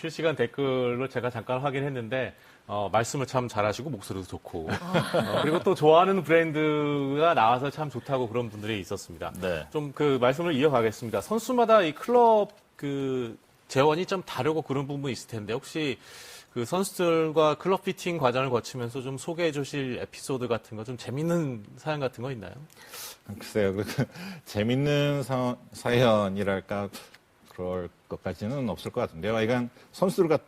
실시간 댓글로 제가 잠깐 확인했는데 어, 말씀을 참 잘하시고 목소리도 좋고 어, 그리고 또 좋아하는 브랜드가 나와서 참 좋다고 그런 분들이 있었습니다. 네. 좀 그 말씀을 이어가겠습니다. 선수마다 이 클럽 그 재원이 좀 다르고 그런 부분이 있을 텐데 혹시 그 선수들과 클럽 피팅 과정을 거치면서 좀 소개해 주실 에피소드 같은 거 좀 재밌는 사연 같은 거 있나요? 글쎄요, 그 재밌는 사, 사연이랄까 그럴 것까지는 없을 것 같은데요. 이건 선수들과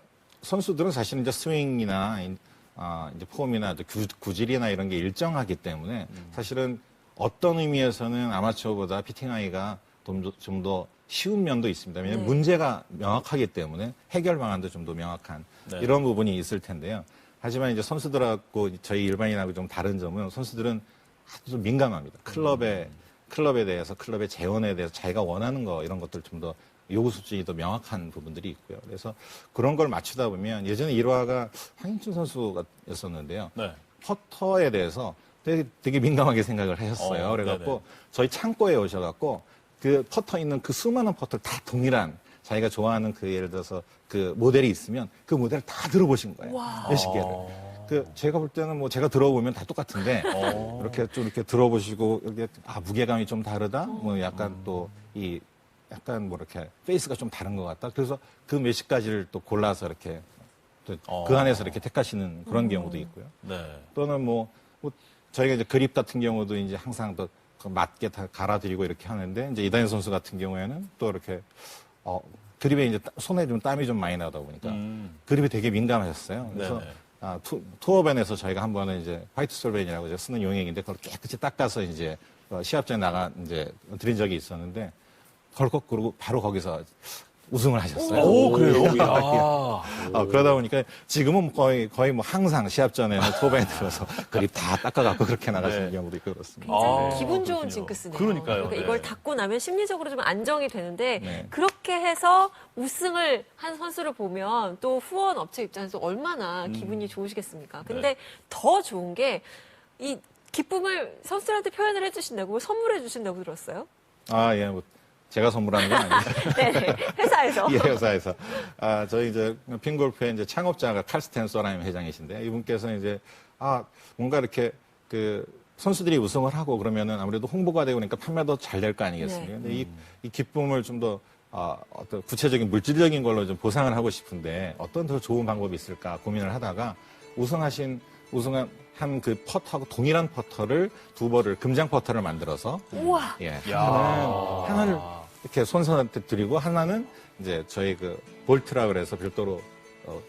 선수들은 사실은 이제 스윙이나 인- 아, 이제 폼이나 또 구, 구질이나 이런 게 일정하기 때문에 사실은 어떤 의미에서는 아마추어보다 피팅하기가 좀더 쉬운 면도 있습니다. 왜냐하면 네. 문제가 명확하기 때문에 해결 방안도 좀 더 명확한 네. 이런 부분이 있을 텐데요. 하지만 이제 선수들하고 저희 일반인하고 좀 다른 점은 선수들은 아주 좀 민감합니다. 클럽에 클럽에 대해서 클럽의 재원에 대해서 자기가 원하는 거 이런 것들 좀 더 요구 수준이 더 명확한 부분들이 있고요. 그래서 그런 걸 맞추다 보면 예전에 1화가 황인춘 선수였었는데요. 네. 퍼터에 대해서 되게, 되게 민감하게 생각을 하셨어요. 어, 그래갖고 네네. 저희 창고에 오셔갖고 그 퍼터 있는 그 수많은 퍼터를 다 동일한 자기가 좋아하는 그 예를 들어서 그 모델이 있으면 그 모델을 다 들어보신 거예요. 몇십 개를. 그 제가 볼 때는 뭐 제가 들어보면 다 똑같은데 어. 이렇게 좀 이렇게 들어보시고 이렇게 아 무게감이 좀 다르다. 뭐 약간 또 이 약간 뭐 이렇게 페이스가 좀 다른 것 같다. 그래서 그 몇십 가지를 또 골라서 이렇게 또 어. 그 안에서 이렇게 택하시는 그런 경우도 있고요. 네. 또는 뭐, 뭐 저희가 이제 그립 같은 경우도 이제 항상 또그 맞게 다 갈아드리고 이렇게 하는데 이제 이다현 선수 같은 경우에는 또 이렇게 어 그립에 이제 따- 손에 좀 땀이 좀 많이 나다 보니까 음. 그립이 되게 민감하셨어요. 그래서 네네. 아, 투, 투어밴에서 저희가 한 번은 이제 화이트 솔벤이라고 이제 쓰는 용액인데 그걸 깨끗이 닦아서 이제 어, 시합장에 나가 이제 드린 적이 있었는데 덜컥 그러고 바로 거기서 우승을 하셨어요. 오, 그래요? 예. 야. 어, 그러다 보니까 지금은 거의 거의 뭐 항상 시합 전에는 토벤 들어서 그립 다 닦아갖고 그렇게 나가시는 네. 경우도 있고 그렇습니다. 아, 기분 좋은 그렇군요. 징크스네요. 그러니까요. 그러니까 네. 이걸 닦고 나면 심리적으로 좀 안정이 되는데 네. 그렇게 해서 우승을 한 선수를 보면 또 후원 업체 입장에서 얼마나 음. 기분이 좋으시겠습니까? 근데 네. 더 좋은 게 이 기쁨을 선수들한테 표현을 해주신다고 선물해 주신다고 들었어요. 아, 예, 뭐 제가 선물하는 건 아니고 네, 회사에서. 이 회사에서 아, 저희 이제 핑골프의 이제 창업자가 칼스텐 소라임 회장이신데 이분께서 이제 아 뭔가 이렇게 그 선수들이 우승을 하고 그러면은 아무래도 홍보가 되고 그러니까 판매도 잘 될 거 아니겠습니까? 네. 근데 이, 이 기쁨을 좀더 아, 어떤 구체적인 물질적인 걸로 좀 보상을 하고 싶은데 어떤 더 좋은 방법이 있을까 고민을 하다가 우승하신 우승한 한그 퍼터하고 동일한 퍼터를 두 벌을 금장 퍼터를 만들어서 우와. 예, 야. 하나는 하나를 이렇게 손선한테 드리고 하나는 이제 저희 그 볼트라 그래서 별도로 어,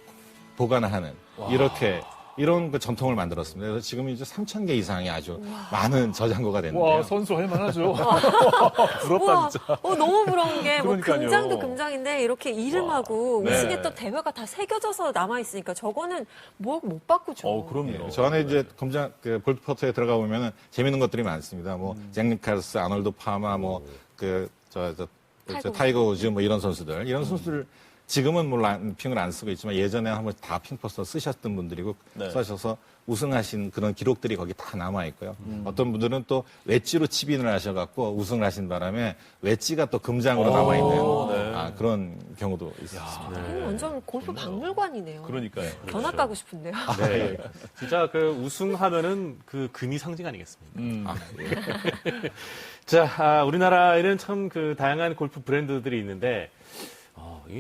보관을 하는 이렇게 이런 그 전통을 만들었습니다. 그래서 지금 이제 3천 개 이상이 아주 많은 저장고가 됐는데요. 와, 선수 할만하죠. 부럽다, 우와, 진짜. 어, 너무 부러운 게, 뭐, 그러니까요. 금장도 금장인데, 이렇게 이름하고 네. 우승했던 대회가 다 새겨져서 남아있으니까, 저거는 뭐, 못 바꾸죠. 어, 그럼요. 예, 저 안에 이제 검장 그 볼트 퍼터에 들어가 보면은 재밌는 것들이 많습니다. 뭐 잭 니칼스, 아놀드 파마, 뭐 그 저저 타이거 타이거 우즈. 뭐 이런 선수들. 이런 선수들 지금은 물론 핑을 안 쓰고 있지만 예전에 한번 다 핑퍼서 쓰셨던 분들이고 네. 쓰셔서 우승하신 그런 기록들이 거기 다 남아 있고요. 어떤 분들은 또 웨지로 치빈을 하셔갖고 우승을 하신 바람에 웨지가 또 금장으로 남아 있는 네. 아, 그런 경우도 있었습니다. 이건 완전 골프 박물관이네요. 그러니까요. 견학 가고 싶은데요. 네. 진짜 그 우승하면은 그 금이 상징 아니겠습니까? 음. 아, 자, 아, 우리나라에는 참 그 다양한 골프 브랜드들이 있는데,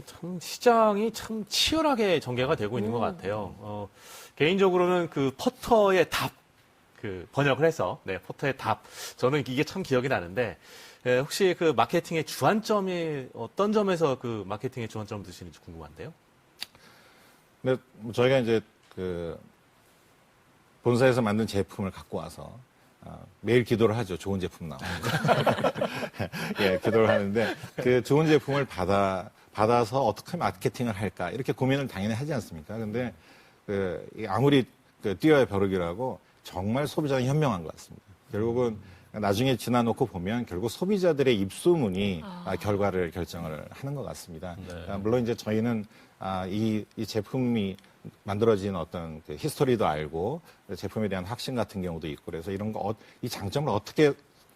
참 시장이 참 치열하게 전개가 되고 있는 것 같아요. 어, 개인적으로는 그 퍼터의 답, 그 번역을 해서, 네, 퍼터의 답. 저는 이게 참 기억이 나는데, 에, 혹시 그 마케팅의 주안점이 어떤 점에서 그 마케팅의 주안점을 두시는지 궁금한데요? 근데 뭐 저희가 이제 그 본사에서 만든 제품을 갖고 와서 어, 매일 기도를 하죠. 좋은 제품 나오는 거. 예, 기도를 하는데 그 좋은 제품을 받아 받아서 어떻게 마케팅을 할까 이렇게 고민을 당연히 하지 않습니까? 근데 그이 아무리 그 뛰어야 벼룩이라고 정말 소비자는 현명한 것 같습니다. 결국은 나중에 지나놓고 보면 결국 소비자들의 입소문이 아, 결과를 결정을 하는 것 같습니다. 아, 물론 이제 저희는 아, 이, 이 제품이 만들어진 어떤 그 히스토리도 알고 제품에 대한 확신 같은 경우도 있고 그래서 이런 거, 어- 이 장점을 어떻게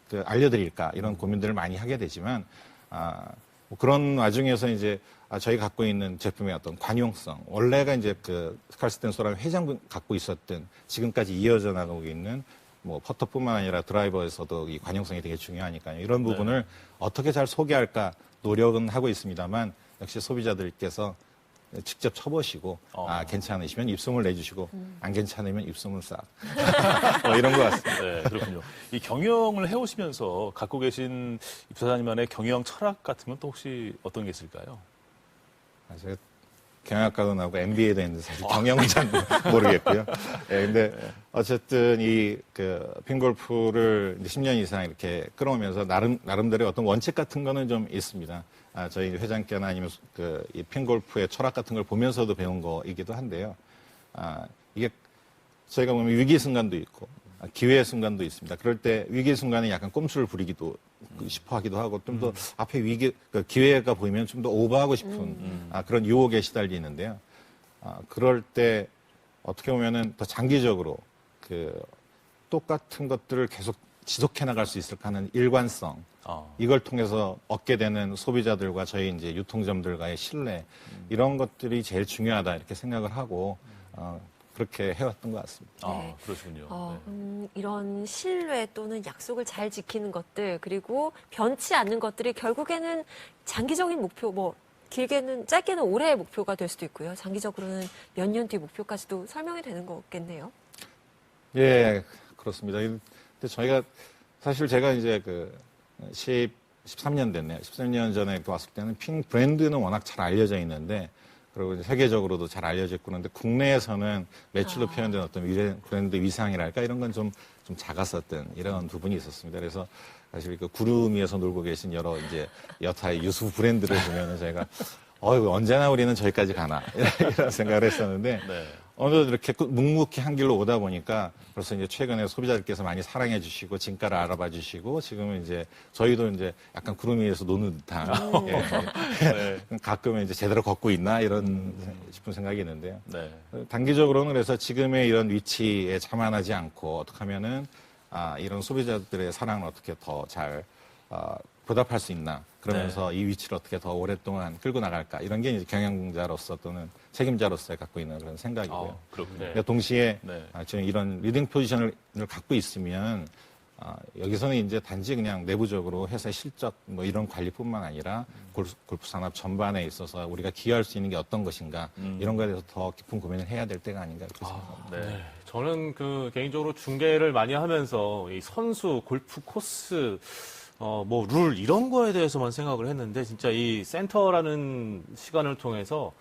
그 알려드릴까 이런 고민들을 많이 하게 되지만 아, 뭐 그런 와중에서 이제 아, 저희 갖고 있는 제품의 어떤 관용성 원래가 이제 그 스칼스텐 소라는 회장분 갖고 있었던 지금까지 이어져 나가고 있는 뭐 퍼터뿐만 아니라 드라이버에서도 이 관용성이 되게 중요하니까요. 이런 부분을 어떻게 잘 소개할까 노력은 하고 있습니다만 역시 소비자들께서 직접 쳐보시고 어. 아 괜찮으시면 입소문 내주시고 안 괜찮으면 입소문 싹 어, 이런 것 같습니다. 네, 그렇군요. 이 경영을 해오시면서 갖고 계신 입사장님만의 경영 철학 같은 건 또 혹시 어떤 게 있을까요? 아, 제가 경영학과도 나오고 MBA도 했는데 사실 경영은 잘 모르겠고요. 예, 근데 어쨌든 이그 핑골프를 10년 이상 이렇게 끌어오면서 나름 나름대로 어떤 원칙 같은 거는 좀 있습니다. 아, 저희 회장께나 아니면 그이 핑골프의 철학 같은 걸 보면서도 배운 거이기도 한데요. 아, 이게 저희가 보면 위기 순간도 있고 아, 기회의 순간도 있습니다. 그럴 때 위기 순간에 약간 꼼수를 부리기도 싶어 하기도 하고 좀더 앞에 위기 그 기회가 보이면 좀 더 오버하고 싶은 아, 그런 유혹에 시달리는데요. 아, 그럴 때 어떻게 보면은 더 장기적으로 그 똑같은 것들을 계속 지속해 나갈 수 있을까 하는 일관성 어. 이걸 통해서 얻게 되는 소비자들과 저희 이제 유통점들과의 신뢰 이런 것들이 제일 중요하다 이렇게 생각을 하고 어, 그렇게 해왔던 것 같습니다. 아, 네. 그러시군요. 어, 네. 음, 이런 신뢰 또는 약속을 잘 지키는 것들 그리고 변치 않는 것들이 결국에는 장기적인 목표 뭐 길게는 짧게는 올해의 목표가 될 수도 있고요. 장기적으로는 몇 년 뒤 목표까지도 설명이 되는 거겠네요. 예, 그렇습니다. 근데 저희가 사실 제가 이제 그 10, 13년 됐네요. 13년 전에 왔을 때는 핑 브랜드는 워낙 잘 알려져 있는데 그리고 이제 세계적으로도 잘 알려져 있고 그런데 국내에서는 매출로 아. 표현된 어떤 위레- 브랜드 위상이랄까 이런 건 좀 좀 작았었던 이런 부분이 있었습니다. 그래서 사실 그 구름 위에서 놀고 계신 여러 이제 여타의 유수 브랜드를 보면은 저희가 어 언제나 우리는 저기까지 가나 이런 생각을 했었는데 네. 어느덧 이렇게 꾸- 묵묵히 한 길로 오다 보니까 벌써 이제 최근에 소비자들께서 많이 사랑해 주시고 진가를 알아봐 주시고 지금은 이제 저희도 이제 약간 구름 위에서 노는 듯한 예, 네. 예. 가끔은 이제 제대로 걷고 있나 이런 싶은 생각이 있는데요. 네. 단기적으로는 그래서 지금의 이런 위치에 자만하지 않고 어떻게 하면은 아, 이런 소비자들의 사랑을 어떻게 더잘 보답할 수 있나 그러면서 이 위치를 어떻게 더 오랫동안 끌고 나갈까 이런 게 이제 경영자로서 또는 책임자로서 갖고 있는 그런 생각이고요. 아, 그렇군요. 네. 동시에 네. 아, 지금 이런 리딩 포지션을 갖고 있으면 아, 여기서는 이제 단지 그냥 내부적으로 회사의 실적 뭐 이런 관리뿐만 아니라 골프, 골프 산업 전반에 있어서 우리가 기여할 수 있는 게 어떤 것인가 음. 이런 거에 대해서 더 깊은 고민을 해야 될 때가 아닌가 이렇게 생각합니다. 네. 네. 저는 그 개인적으로 중계를 많이 하면서 이 선수, 골프 코스, 어, 뭐, 룰, 이런 거에 대해서만 생각을 했는데, 진짜 이 센터라는 시간을 통해서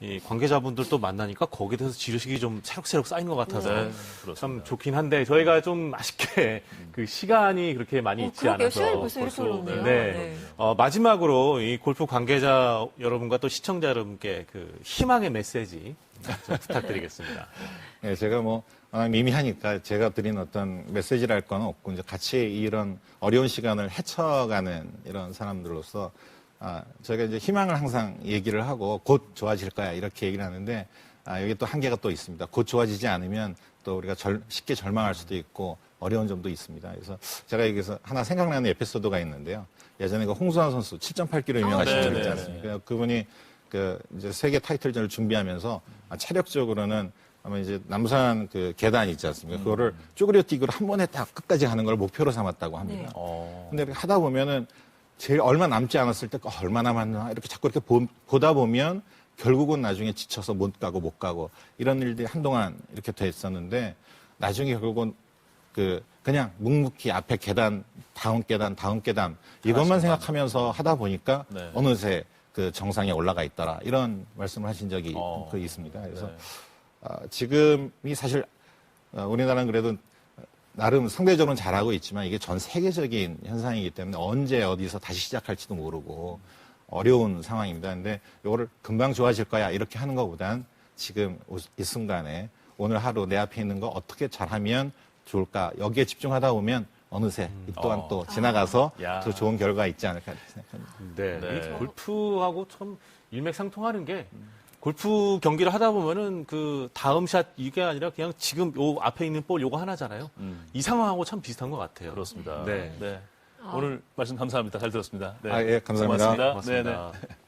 이 관계자분들도 만나니까 거기에 대해서 지르식이 좀 새록새록 쌓인 것 같아서 네, 참 그렇습니다. 좋긴 한데, 저희가 좀 아쉽게 그 시간이 그렇게 많이 어, 있지 그러게요. 않아서. 벌써 이렇게. 네. 네. 어, 마지막으로 이 골프 관계자 여러분과 또 시청자 여러분께 그 희망의 메시지 좀 부탁드리겠습니다. 예, 제가 뭐 워낙 미미하니까 제가 드린 어떤 메시지랄 건 없고 이제 같이 이런 어려운 시간을 헤쳐가는 이런 사람들로서 아, 저희가 이제 희망을 항상 얘기를 하고 곧 좋아질 거야 이렇게 얘기를 하는데 아, 여기 또 한계가 또 있습니다. 곧 좋아지지 않으면 또 우리가 절- 쉽게 절망할 수도 있고 어려운 점도 있습니다. 그래서 제가 여기서 하나 생각나는 에피소드가 있는데요. 예전에 그 홍수환 선수 7.8km 유명하신 아, 분 네, 있지 네, 않습니까? 그분이 그 이제 세계 타이틀전을 준비하면서 아, 체력적으로는 아마 이제 남산 그 계단 있지 않습니까? 그거를 쪼그려 뛰기로 한 번에 딱 끝까지 가는 걸 목표로 삼았다고 합니다. 네. 어. 근데 이렇게 하다 보면은 제일 얼마 남지 않았을 때 어, 얼마 남았나 이렇게 자꾸 이렇게 보, 보다 보면 결국은 나중에 지쳐서 못 가고 못 가고 이런 일들이 한동안 이렇게 됐었는데 나중에 결국은 그 그냥 묵묵히 앞에 계단 다음 계단 다음 계단 이것만 생각하면서 하다 보니까 네. 어느새 그 정상에 올라가 있더라 이런 말씀을 하신 적이 어. 그 있습니다. 그래서 네. 아, 지금이 사실 어, 우리나라는 그래도 나름 상대적으로는 잘하고 있지만 이게 전 세계적인 현상이기 때문에 언제 어디서 다시 시작할지도 모르고 어려운 상황입니다. 근데 이거를 금방 좋아질 거야 이렇게 하는 것보단 지금 오- 이 순간에 오늘 하루 내 앞에 있는 거 어떻게 잘하면 좋을까 여기에 집중하다 보면 어느새 이 또한 어. 또 지나가서 야. 더 좋은 결과가 있지 않을까 이렇게 생각합니다. 네. 네. 이 골프하고 참 일맥상통하는 게 골프 경기를 하다 보면은 그 다음 샷 이게 아니라 그냥 지금 요 앞에 있는 볼 요거 하나잖아요. 음. 이 상황하고 참 비슷한 것 같아요. 그렇습니다. 네. 네. 오늘 말씀 감사합니다. 잘 들었습니다. 네. 아, 예, 감사합니다. 고맙습니다. 고맙습니다. 네네.